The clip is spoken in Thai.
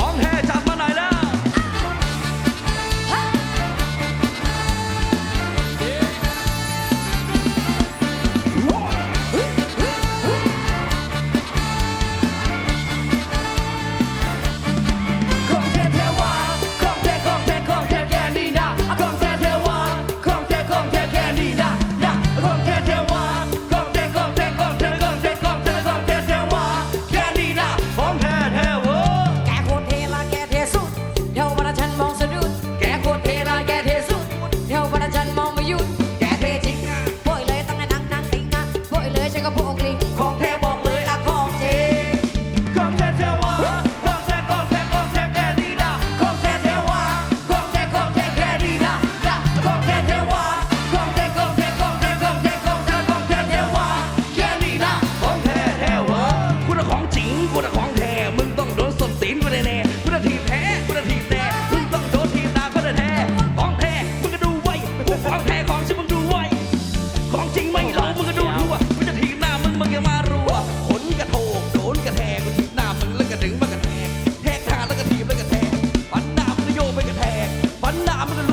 long hair. ของแท้ของฉันมึงดูไว้ ของจริงไม่หลอกมึงก็ดูทั่วมึงจะถีบหน้ามึงมึงอย่ามารัวขนกระโถกโดนกระแทกมึงถีหน้ามึงแล้วก็ดึงมากระแทกแทกทาแล้วก็ถีบแล้วก็แทกฟันหน้ามึงก็โยกไปกระแทกฟันหน้ามึงก็